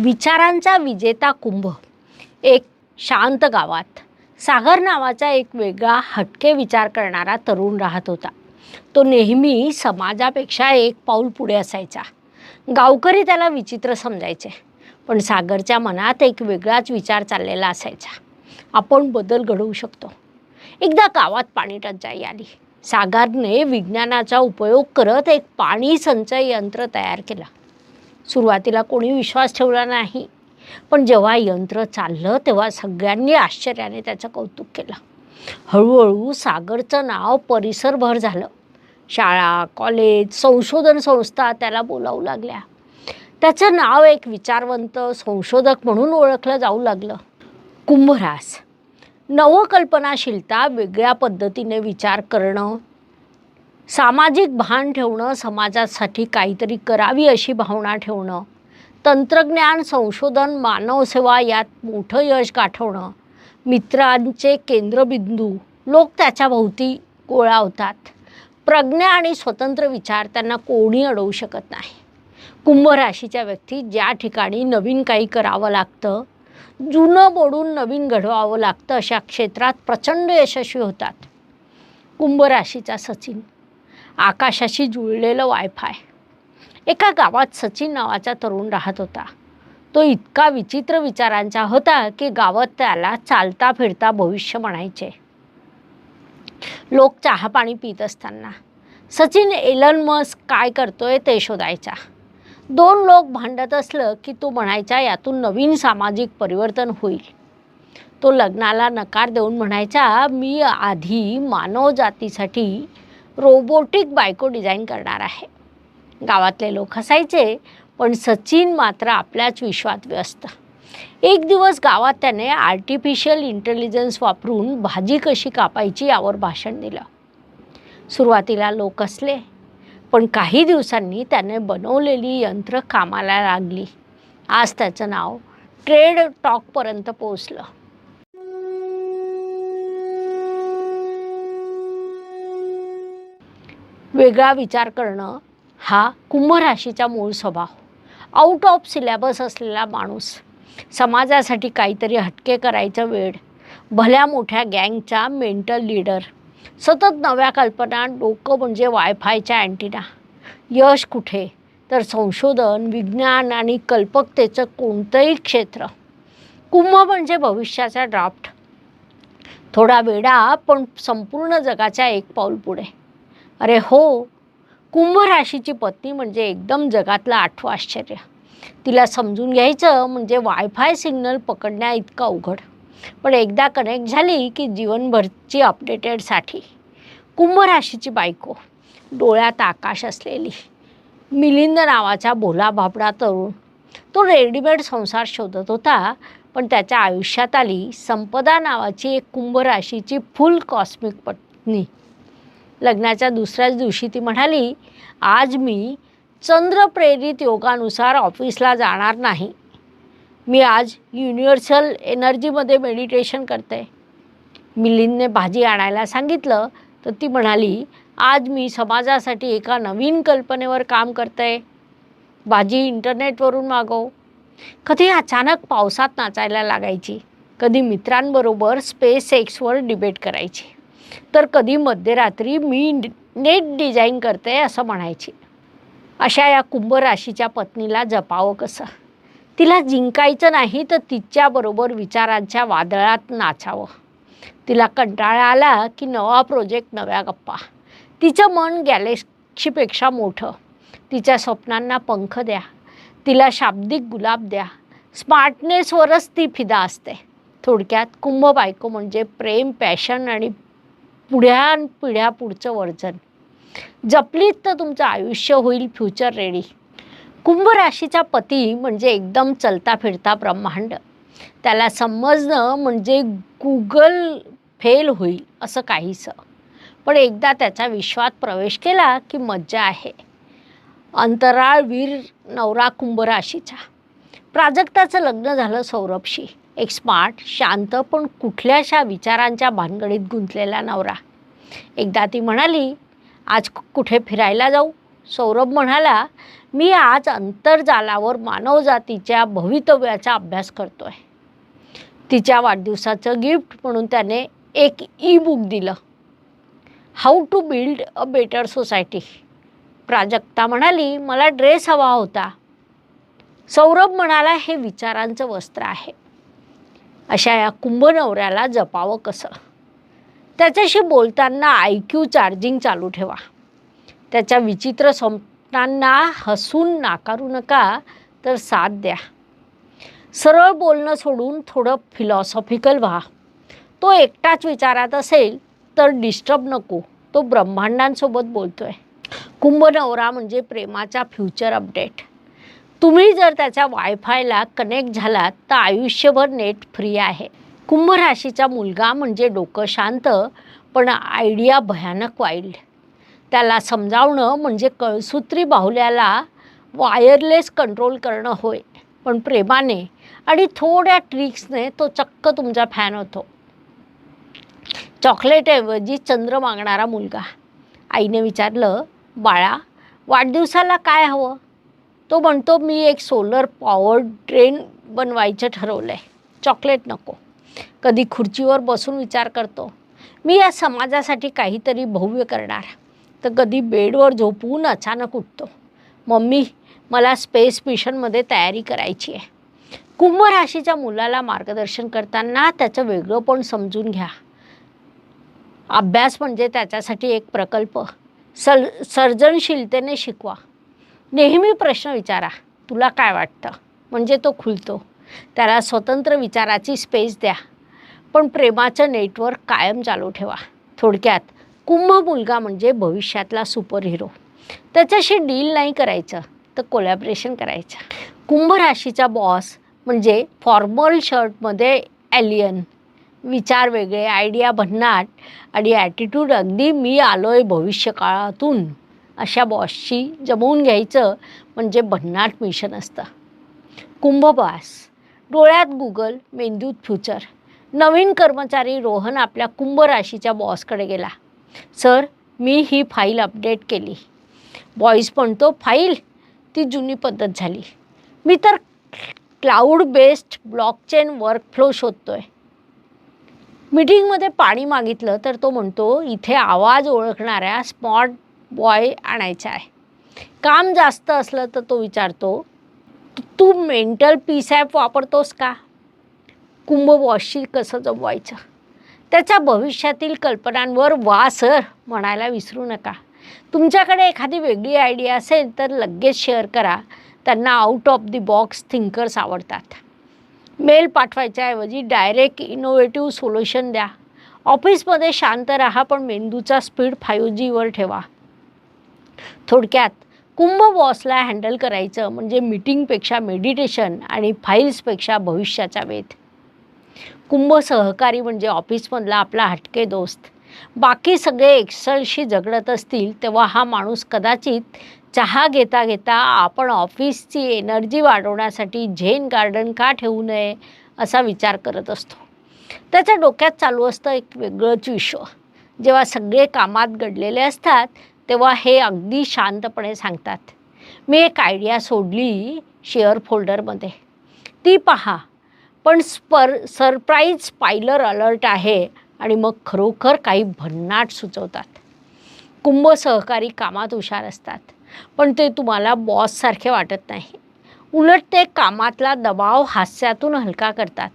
विचारांचा विजेता कुंभ. एक शांत गावात. सागर नावाचा एक वेगळा हटके विचार करणारा तरुण राहत होता. तो नेहमी समाजापेक्षा एक पाऊल पुढे असायचा. गावकरी त्याला विचित्र समजायचे पण सागरच्या मनात एक वेगळाच विचार चाललेला असायचा. आपण बदल घडवू शकतो. एकदा गावात पाणी टंचाई आली. सागरने विज्ञानाचा उपयोग करत एक पाणी संचय यंत्र तयार केलं. सुरुवातीला कोणी विश्वास ठेवला नाही. पण जेव्हा यंत्र चाललं तेव्हा सगळ्यांनी आश्चर्याने त्याचं कौतुक केलं. हळूहळू सागरचं नाव परिसरभर झालं. शाळा कॉलेज संशोधन संस्था त्याला बोलावू लागल्या. त्याचं नाव एक विचारवंत संशोधक म्हणून ओळखलं जाऊ लागलं. कुंभरास नवकल्पनाशीलता वेगळ्या पद्धतीने विचार करणं सामाजिक भान ठेवणं समाजासाठी काहीतरी करावी अशी भावना ठेवणं तंत्रज्ञान संशोधन मानवसेवा यात मोठं यश गाठवणं मित्रांचे केंद्रबिंदू लोक त्याच्याभोवती गोळा होतात प्रज्ञा आणि स्वतंत्र विचार त्यांना कोणी अडवू शकत नाही. कुंभ राशीच्या व्यक्ती ज्या ठिकाणी नवीन काही करावं लागतं जुनं बोडून नवीन घडवावं लागतं अशा क्षेत्रात प्रचंड यशस्वी होतात. कुंभ राशीचा सचिन आकाशाशी जुळलेलं वायफाय. एका गावात सचिन नावाचा तरुण राहत होता. तो इतका विचित्र विचारांचा होता की गावात त्याला चालता फिरता भविष्य म्हणायचे. लोक चहा पाणी पित असताना सचिन एलन मस्क काय करतोय ते शोधायचा. दोन लोक भांडत असलं की तो म्हणायचा यातून नवीन सामाजिक परिवर्तन होईल. तो लग्नाला नकार देऊन म्हणायचा मी आधी मानवजातीसाठी रोबोटिक बायको डिझाईन करणार आहे. गावातले लोक हसायचे पण सचिन मात्र आपल्याच विश्वात व्यस्त. एक दिवस गावात त्याने आर्टिफिशियल इंटेलिजन्स वापरून भाजी कशी कापायची यावर भाषण दिलं. सुरुवातीला लोक असले पण काही दिवसांनी त्याने बनवलेली यंत्र कामाला लागली. आज त्याचं नाव ट्रेड टॉकपर्यंत पोहोचलं. वेगळा विचार करणं हा कुंभ राशीचा मूळ स्वभाव. आउट ऑफ सिलेबस असलेला माणूस समाजासाठी काहीतरी हटके करायचं वेळ भल्या मोठ्या गँगचा मेंटल लीडर सतत नव्या कल्पना डोकं म्हणजे वायफायच्या अँटिना यश कुठे? तर संशोधन विज्ञान आणि कल्पकतेचं कोणतंही क्षेत्र. कुंभ म्हणजे भविष्याचा ड्राफ्ट थोडा वेडा पण संपूर्ण जगाच्या एक पाऊल पुढे. अरे हो कुंभ राशीची पत्नी म्हणजे एकदम जगातलं आठवं आश्चर्य. तिला समजून घ्यायचं म्हणजे वायफाय सिग्नल पकडण्या इतकं अवघड. पण एकदा कनेक्ट झाली की जीवनभरची अपडेटेडसाठी कुंभ राशीची बायको डोळ्यात आकाश असलेली. मिलिंद नावाचा भोला भाबडा तरुण. तो रेडीमेड संसार शोधत होता पण त्याच्या आयुष्यात आली संपदा नावाची एक कुंभ राशीची फुल कॉस्मिक पत्नी. लग्नाच्या दुसऱ्याच दिवशी ती म्हणाली आज मी चंद्रप्रेरित योगानुसार ऑफिसला जाणार नाही. मी आज युनिव्हर्सल एनर्जीमध्ये मेडिटेशन करते. मिलिंदने भाजी आणायला सांगितलं तर ती म्हणाली आज मी समाजासाठी एका नवीन कल्पनेवर काम करते. भाजी इंटरनेटवरून मागव. कधी अचानक पावसात नाचायला लागायची. कधी मित्रांबरोबर स्पेस एक्सवर डिबेट करायची. तर कधी मध्यरात्री मी नेट डिझाईन करते असं म्हणायची. अशा या कुंभ राशीच्या पत्नीला जपावं कसं? तिला जिंकायचं नाही तर तिच्याबरोबर विचारांच्या वादळात नाचावं. तिला कंटाळा आला की नवा प्रोजेक्ट नव्या गप्पा. तिचं मन गॅलेक्सीपेक्षा मोठं. तिच्या स्वप्नांना पंख द्या. तिला शाब्दिक गुलाब द्या. स्मार्टनेसवरच ती फिदा असते. थोडक्यात कुंभ बायको म्हणजे प्रेम पॅशन आणि पुढ्या पिढ्या पुढचं वर्जन. जपलीत तर तुमचं आयुष्य होईल फ्युचर रेडी कुंभ राशीचा पती म्हणजे एकदम चलता फिरता ब्रह्मांड. त्याला समजणं म्हणजे गुगल फेल होईल असं काहीसं. पण एकदा त्याचा विश्वात प्रवेश केला की मज्जा आहे. अंतराळवीर नवरा कुंभ राशीचा प्राजक्ताचं लग्न झालं सौरभशी. एक स्मार्ट शांत पण कुठल्याशा विचारांच्या भानगडीत गुंतलेला नवरा. एकदा ती म्हणाली आज कुठे फिरायला जाऊ? सौरभ म्हणाला मी आज अंतरजालावर मानवजातीच्या भवितव्याचा अभ्यास करतो आहे तिच्या वाढदिवसाचं गिफ्ट म्हणून त्याने एक ई बुक दिलं. How to build a better society Prajakta म्हणाली मला ड्रेस हवा होता. सौरभ म्हणाला हे विचारांचं वस्त्र आहे. अशा या कुंभनवऱ्याला जपावं कसं? त्याच्याशी बोलताना आय क्यू चार्जिंग चालू ठेवा. त्याच्या विचित्र स्वप्नांना हसून नाकारू नका तर साथ द्या. सरळ बोलणं सोडून थोडं फिलॉसॉफिकल व्हा. तो एकटाच विचारात असेल तर डिस्टर्ब नको. तो ब्रह्मांडांसोबत बोलतोय. कुंभनवरा म्हणजे प्रेमाचा फ्युचर अपडेट तुम्ही जर त्याच्या वायफायला कनेक्ट झालात तर आयुष्यभर नेट फ्री आहे. कुंभ राशीचा मुलगा म्हणजे डोकं शांत पण आयडिया भयानक वाईल्ड. त्याला समजावणं म्हणजे कळसूत्री बाहुल्याला वायरलेस कंट्रोल करणं होय पण प्रेमाने आणि थोड्या ट्रिक्सने तो चक्क तुमचा फॅन होतो. चॉकलेटऐवजी चंद्र मागणारा मुलगा. आईने विचारलं बाळा वाढदिवसाला काय हवं? तो म्हणतो मी एक सोलर पॉवर ट्रेन बनवायचं ठरवलं आहे चॉकलेट नको. कधी खुर्चीवर बसून विचार करतो मी या समाजासाठी काहीतरी भव्य करणार. तर कधी बेडवर झोपून अचानक उठतो मम्मी मला स्पेस मिशनमध्ये तयारी करायची आहे. कुंभ राशीच्या मुलाला मार्गदर्शन करताना त्याचं वेगळं पण समजून घ्या. अभ्यास म्हणजे त्याच्यासाठी एक प्रकल्प. सर सर्जनशीलतेने शिकवा. नेहमी प्रश्न विचारा. तुला काय वाटतं? म्हणजे तो खुलतो. त्याला स्वतंत्र विचाराची स्पेस द्या. पण प्रेमाचं नेटवर्क कायम चालू ठेवा. थोडक्यात कुंभ मुलगा म्हणजे भविष्यातला सुपर हिरो त्याच्याशी डील नाही करायचं तर कोलॅबरेशन करायचं. कुंभ राशीचा बॉस म्हणजे फॉर्मल शर्टमध्ये ॲलियन विचार वेगळे आयडिया भन्नाट आणि ॲटिट्यूड अगदी मी आलो आहे भविष्यकाळातून. अशा बॉसशी जमवून घ्यायचं म्हणजे भन्नाट मिशन असतं. कुंभबास डोळ्यात गुगल मेंदूत फ्युचर. नवीन कर्मचारी रोहन आपल्या कुंभ राशीच्या बॉसकडे गेला. सर मी ही फाईल अपडेट केली. बॉईज म्हणतो फाईल? ती जुनी पद्धत झाली. मी तर क्लाउड बेस्ड ब्लॉकचेन वर्कफ्लो आहे मीटिंगमध्ये पाणी मागितलं तर तो म्हणतो इथे आवाज ओळखणाऱ्या स्मार्ट बॉय आणायचा आहे. काम जास्त असलं तर तो विचारतो तू मेंटल पीस ॲप वापरतोस का? कुंभ बॉसशी कसं जमवायचं? त्याच्या भविष्यातील कल्पनांवर वा सर म्हणायला विसरू नका. तुमच्याकडे एखादी वेगळी आयडिया असेल तर लगेच शेअर करा. त्यांना out of the box thinkers आवडतात. मेल पाठवायच्याऐवजी डायरेक्ट इनोव्हेटिव्ह सोल्युशन द्या. ऑफिसमध्ये शांत राहा पण मेंदूचा स्पीड फाईव्ह जीवर ठेवा. थोडक्यात कुंभ बॉसला हँडल करायचं म्हणजे मीटिंगपेक्षा मेडिटेशन आणि फाईल्सपेक्षा भविष्याचा वेध. कुंभ सहकारी म्हणजे ऑफिसमधला आपला हटके दोस्त. बाकी सगळे एक्सलशी झगडत असतील तेव्हा हा माणूस कदाचित चहा घेता घेता आपण ऑफिसची एनर्जी वाढवण्यासाठी झेन गार्डन का ठेवू नये असा विचार करत असतो. त्याच्या डोक्यात चालू असतं एक वेगळंच विश्व. जेव्हा सगळे कामात गडलेले असतात तेव्हा हे अगदी शांतपणे सांगतात मी एक आयडिया सोडली शेअर फोल्डरमध्ये ती पहा पण स्पर सरप्राईज स्पायलर अलर्ट आहे आणि मग खरोखर काही भन्नाट सुचवतात. कुंभ सहकारी कामात हुशार असतात पण ते तुम्हाला बॉससारखे वाटत नाही. उलट ते कामातला दबाव हास्यातून हलका करतात.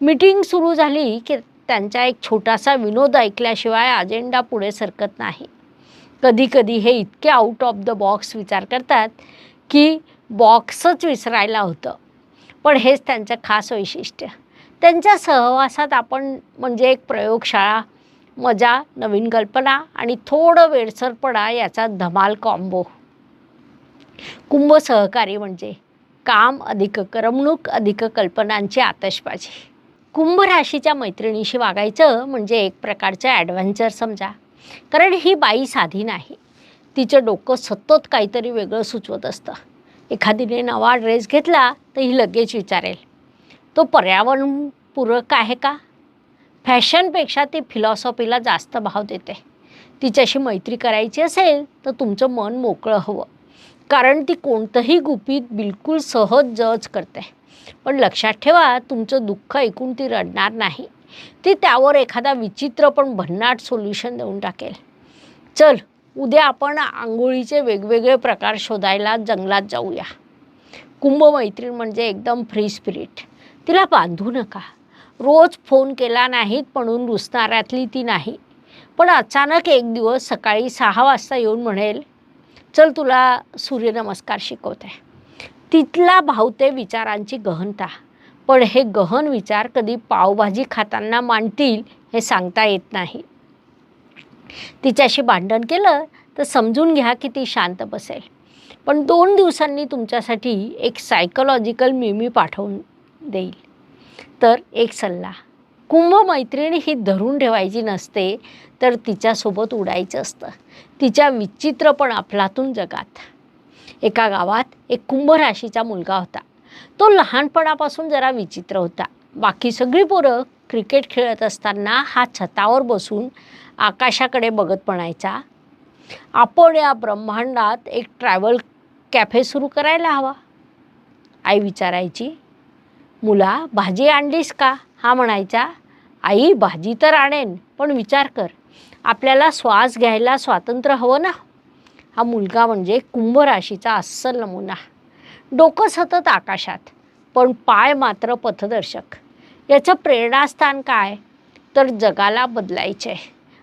मीटिंग सुरू झाली की त्यांचा एक छोटासा विनोद ऐकल्याशिवाय अजेंडा पुढे सरकत नाही. कधीकधी हे इतके आउट ऑफ द बॉक्स विचार करतात की बॉक्सच विसरायला होतं. पण हेच त्यांचं खास वैशिष्ट्य. त्यांच्या सहवासात आपण म्हणजे एक प्रयोगशाळा मजा नवीन कल्पना आणि थोडं वेडसरपणा याचा धमाल कॉम्बो कुंभ सहकारी म्हणजे काम अधिक करमणूक अधिक कल्पनांची आतषबाजी. कुंभ राशीच्या मैत्रिणीशी वागायचं म्हणजे एक प्रकारचं ॲडव्हेंचर समजा. कारण ही बाई साधी नाही. तिचं डोकं सतत काहीतरी वेगळं सुचवत असतं. एखादीने नवा ड्रेस घेतला तर ही लगेच विचारेल तो पर्यावरणपूरक आहे का? फॅशनपेक्षा ती फिलॉसॉफीला जास्त भाव देते. तिच्याशी मैत्री करायची असेल तर तुमचं मन मोकळं हवं. कारण ती कोणतंही गुपित बिलकुल सहज जज करते. पण लक्षात ठेवा तुमचं दुःख ऐकून ती रडणार नाही. ती त्यावर एखादा विचित्र पण भन्नाट सोल्युशन देऊन टाकेल. चल उद्या आपण आंघोळीचे वेगवेगळे प्रकार शोधायला जंगलात जाऊया. कुंभमैत्रीण म्हणजे एकदम फ्री स्पिरिट तिला बांधू नका. रोज फोन केला नाहीत म्हणून रुसणाऱ्यातली ती नाही. पण अचानक एक दिवस सकाळी सहा वाजता येऊन म्हणेल चल तुला सूर्यनमस्कार शिकवते. तिथला भावते विचारांची गहनता. पण हे गहन विचार कधी पावभाजी खाताना मांडतील हे सांगता येत नाही. तिच्याशी भांडण केलं तर समजून घ्या की ती शांत बसेल. पण दोन दिवसांनी तुमच्यासाठी एक सायकोलॉजिकल मिमी पाठवून देईल. तर एक सल्ला कुंभ मैत्रिणी ही धरून ठेवायची नसते तर तिच्यासोबत उडायचं असतं. तिच्या विचित्र पण अफलातून जगात. एका गावात एक कुंभ राशीचा मुलगा होता. तो लहानपणापासून जरा विचित्र होता. बाकी सगळी पोरं क्रिकेट खेळत असताना हा छतावर बसून आकाशाकडे बघत म्हणायचा आपण या ब्रह्मांडात एक ट्रॅव्हल कॅफे सुरू करायला हवा. आई विचारायची मुला भाजी आणलीस का? हा म्हणायचा आई भाजी तर आणेन पण विचार कर. आपल्याला श्वास घ्यायला स्वातंत्र्य हवं ना? हा मुलगा म्हणजे कुंभ राशीचा अस्सल नमुना. डोकं सतत आकाशात पण पाय मात्र पथदर्शक. याचं प्रेरणास्थान काय? तर जगाला बदलायचे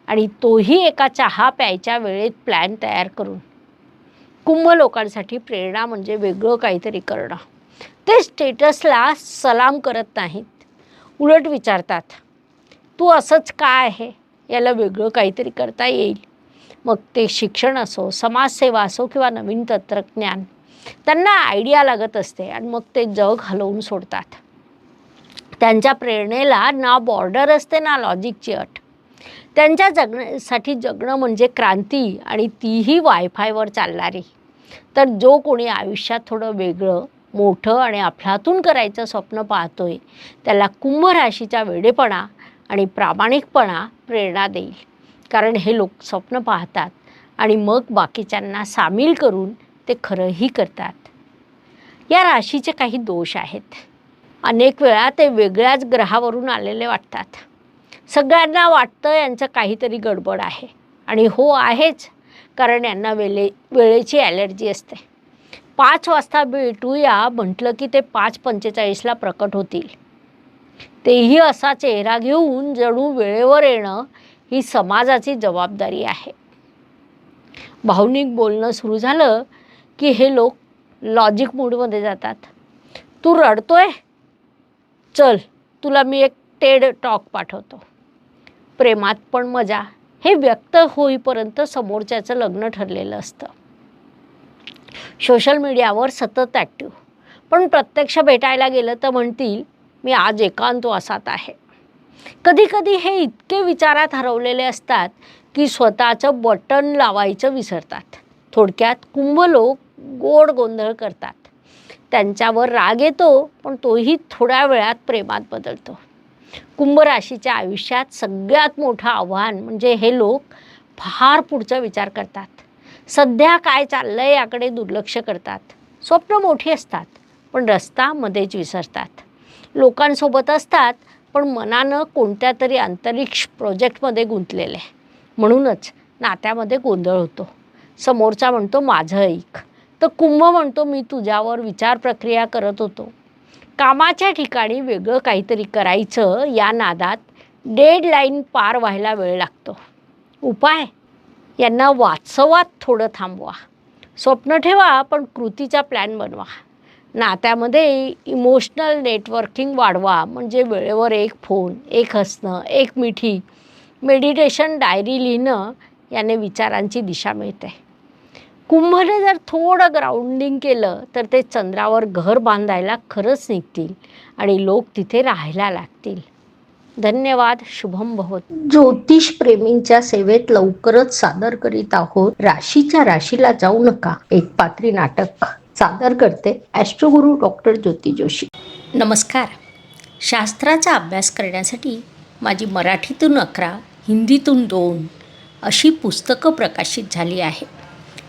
आणि तोही एका चहा प्यायच्या वेळेत प्लॅन तयार करून. कुंभ लोकांसाठी प्रेरणा म्हणजे वेगळं काहीतरी करणं. ते स्टेटसला सलाम करत नाहीत. उलट विचारतात तू असंच का आहे? याला वेगळं काहीतरी करता येईल. मग ते शिक्षण असो समाजसेवा असो किंवा नवीन तंत्रज्ञान त्यांना आयडिया लागत असते आणि मग ते जग हलवून सोडतात. त्यांच्या प्रेरणेला ना बॉर्डर असते ना लॉजिकची अट. त्यांच्या जगण्यासाठी जगणं म्हणजे क्रांती आणि तीही वायफायवर चालणारी. तर जो कोणी आयुष्यात थोडं वेगळं मोठं आणि अफलातून करायचं स्वप्न पाहतोय त्याला कुंभ राशीचा वेडेपणा आणि प्रामाणिकपणा प्रेरणा देईल. कारण हे लोक स्वप्न पाहतात आणि मग बाकीच्यांना सामील करून ते खरंही करतात. या राशीचे काही दोष आहेत. अनेक वेळा ते वेगळ्याच ग्रहावरून आलेले वाटतात. सगळ्यांना वाटतं यांचं काहीतरी गडबड आहे. आणि हो आहेच कारण यांना वेळे वेळेची ॲलर्जी असते. पाच वाजता भेटूया म्हटलं की ते पाच पंचेचाळीसला प्रकट होतील. तेही असा चेहरा घेऊन जणू वेळेवर येणं ही समाजाची जबाबदारी आहे. भावनिक बोलणं सुरू झालं की हे लोक लॉजिक मूडमध्ये जातात. तू रडतोय? चल तुला मी एक टेड टॉक पाठवतो. प्रेमात पण मजा. हे व्यक्त होईपर्यंत समोरच्याचं लग्न ठरलेलं असतं. सोशल मीडियावर सतत ॲक्टिव्ह पण प्रत्यक्ष भेटायला गेलं तर म्हणतील मी आज एकांतवासात आहे. कधीकधी हे इतके विचारात हरवलेले असतात की स्वतःचं बटन लावायचं विसरतात. थोडक्यात कुंभ लोक गोड गोंधळ करतात. त्यांच्यावर राग येतो पण तोही थोड्या वेळात प्रेमात बदलतो. कुंभ राशीच्या आयुष्यात सगळ्यात मोठं आव्हान म्हणजे हे लोक फार पुढचा विचार करतात. सध्या काय चाललं आहे याकडे दुर्लक्ष करतात. स्वप्न मोठी असतात पण रस्ता मध्येच विसरतात. लोकांसोबत असतात पण मनानं कोणत्या तरी अंतरिक्ष प्रोजेक्टमध्ये गुंतलेले. म्हणूनच नात्यामध्ये गोंधळ होतो. समोरचा म्हणतो माझं ऐक. तर कुंभ म्हणतो मी तुझ्यावर विचार प्रक्रिया करत होतो. कामाच्या ठिकाणी वेगळं काहीतरी करायचं या नादात डेडलाईन पार व्हायला वेळ लागतो. उपाय? यांना वाचवात थोडं थांबवा. स्वप्न ठेवा पण कृतीचा प्लॅन बनवा. नात्यामध्ये इमोशनल नेटवर्किंग वाढवा म्हणजे वेळेवर एक फोन एक हसणं एक मिठी मेडिटेशन डायरी लिहिणं याने विचारांची दिशा मिळते. कुंभने जर थोडं ग्राउंडिंग केलं तर ते चंद्रावर घर बांधायला खरंच निघतील आणि लोक तिथे राहायला लागतील. धन्यवाद शुभम भवत ज्योतिष प्रेमींच्या सेवेत लवकरच सादर करीत आहोत. राशीच्या राशीला जाऊ नका. एक पात्री नाटक. सादर करते ॲस्ट्रोगुरू डॉक्टर ज्योती जोशी. नमस्कार. शास्त्राचा अभ्यास करण्यासाठी माझी मराठीतून अकरा हिंदीतून दोन अशी पुस्तकं प्रकाशित झाली आहे